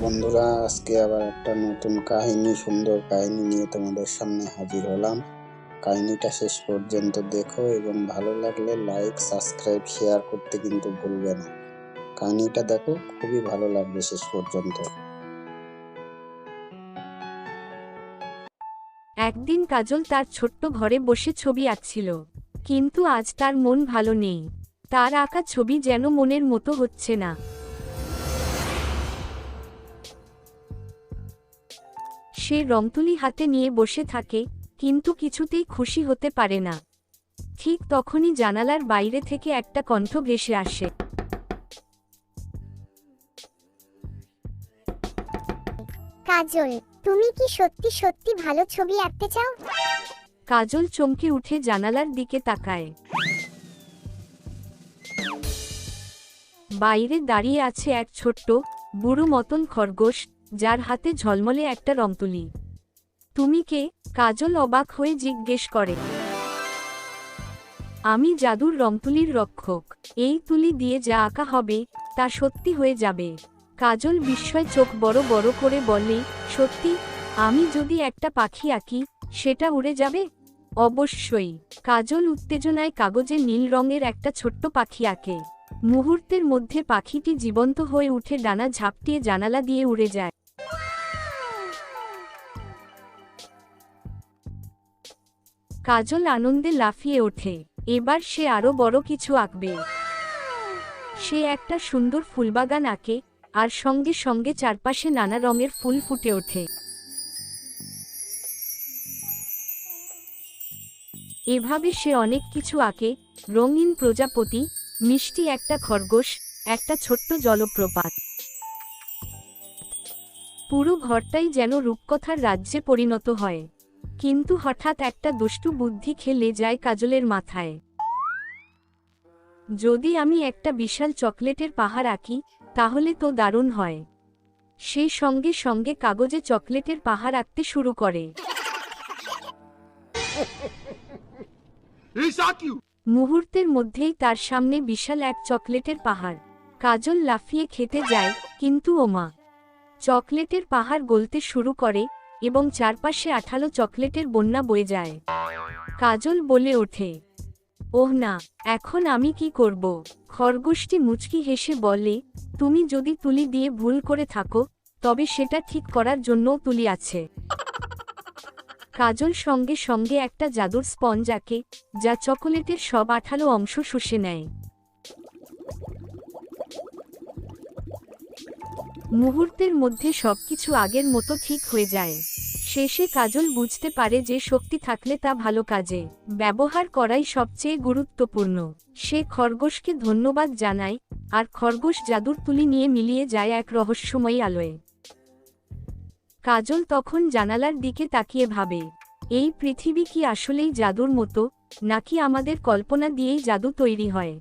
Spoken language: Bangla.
বন্ধুরা, আজকে আবার একটা নতুন কাহিনী, সুন্দর কাহিনী নিয়ে তোমাদের সামনে হাজির হলাম। কাহিনীটা শেষ পর্যন্ত দেখো এবং ভালো লাগলে লাইক সাবস্ক্রাইব শেয়ার করতে কিন্তু ভুলবে না। কাহিনীটা দেখো, খুবই ভালো লাগবে শেষ পর্যন্ত। একদিন কাজল তার ছোট্ট ঘরে বসে ছবি আঁকছিল। কিন্তু আজ তার মন ভালো নেই। তার আঁকা ছবি যেন মনের মতো হচ্ছে না। সে রংতুলি হাতে নিয়ে বসে থাকে কিন্তু কিছুতেই খুশি হতে পারে না। ঠিক তখনই জানালার বাইরে থেকে একটা কণ্ঠ ভেসে আসে। কাজল তুমি কি সত্যি সত্যি ভালো ছবি আঁকতে চাও? কাজল চমকে উঠে জানালার দিকে তাকায়। বাইরে দাঁড়িয়ে আছে এক ছোট্ট বুড়ো মতন খরগোশ। যার হাতে ঝলমলে একটা রংতুলি। তুমি কে? কাজল অবাক হয়ে জিজ্ঞেস করে। আমি জাদুর রংতুলির রক্ষক। এই তুলি দিয়ে যা আঁকা হবে, তা সত্যি হয়ে যাবে। কাজল বিস্ময় চোখ বড় বড় করে বলে, সত্যি? আমি যদি একটা পাখি আঁকি, সেটা উড়ে যাবে? অবশ্যই। কাজল উত্তেজনায় কাগজে নীল রঙের একটা ছোট্ট পাখি আঁকে। মুহূর্তের মধ্যে পাখিটি জীবন্ত হয়ে উঠে ডানা ঝাপটিয়ে জানালা দিয়ে উড়ে যায়। কাজল আনন্দে লাফিয়ে ওঠে। এবার সে আরও বড় কিছু আঁকবে। সে একটা সুন্দর ফুলবাগান আঁকে, আর সঙ্গে সঙ্গে চারপাশে নানা রঙের ফুল ফুটে ওঠে। এভাবে সে অনেক কিছু আঁকে, রঙিন প্রজাপতি, মিষ্টি একটা খরগোশ, একটা ছোট্ট জলপ্রপাত। পুরো ঘরটাই যেন রূপকথার রাজ্যে পরিণত হয়। কিন্তু হঠাৎ একটা দুষ্টু বুদ্ধি খেলে যায় কাজলের মাথায়। যদি আমি একটা বিশাল চকলেটের পাহাড় আঁকি তাহলে তো দারুণ হয়। সেই সঙ্গে সঙ্গে কাগজে চকলেটের পাহাড় আঁকতে শুরু করে। মুহূর্তের মধ্যেই তার সামনে বিশাল এক চকলেটের পাহাড়। কাজল লাফিয়ে খেতে যায় কিন্তু ওমা! চকলেটের পাহাড় গলতে শুরু করে এবং চারপাশে আঠালো চকলেটের বন্যা বয়ে যায়। কাজল বলে ওঠে, ওহ না, এখন আমি কি করব? খরগোশটি মুচকি হেসে বলে, তুমি যদি তুলি দিয়ে ভুল করে থাকো, তবে সেটা ঠিক করার জন্যও তুলি আছে। কাজল সঙ্গে সঙ্গে একটা জাদুর স্পঞ্জ আঁকে, যা চকোলেটের সব আঠালো অংশ শুষে নেয়। মুহূর্তের মধ্যে সবকিছু আগের মতো ঠিক হয়ে যায়। শেষে কাজল বুঝতে পারে যে শক্তি থাকলে তা ভালো কাজে। ব্যবহার করাই সবচেয়ে গুরুত্বপূর্ণ। সে খরগোশকে ধন্যবাদ জানায়, আর খরগোশ জাদুর তুলি নিয়ে মিলিয়ে যায় এক রহস্যময়ী আলোয়। কাজল তখন জানালার দিকে তাকিয়ে ভাবে, এই পৃথিবী কি আসলেই জাদুর মতো, নাকি আমাদের কল্পনা দিয়েই জাদু তৈরি হয়?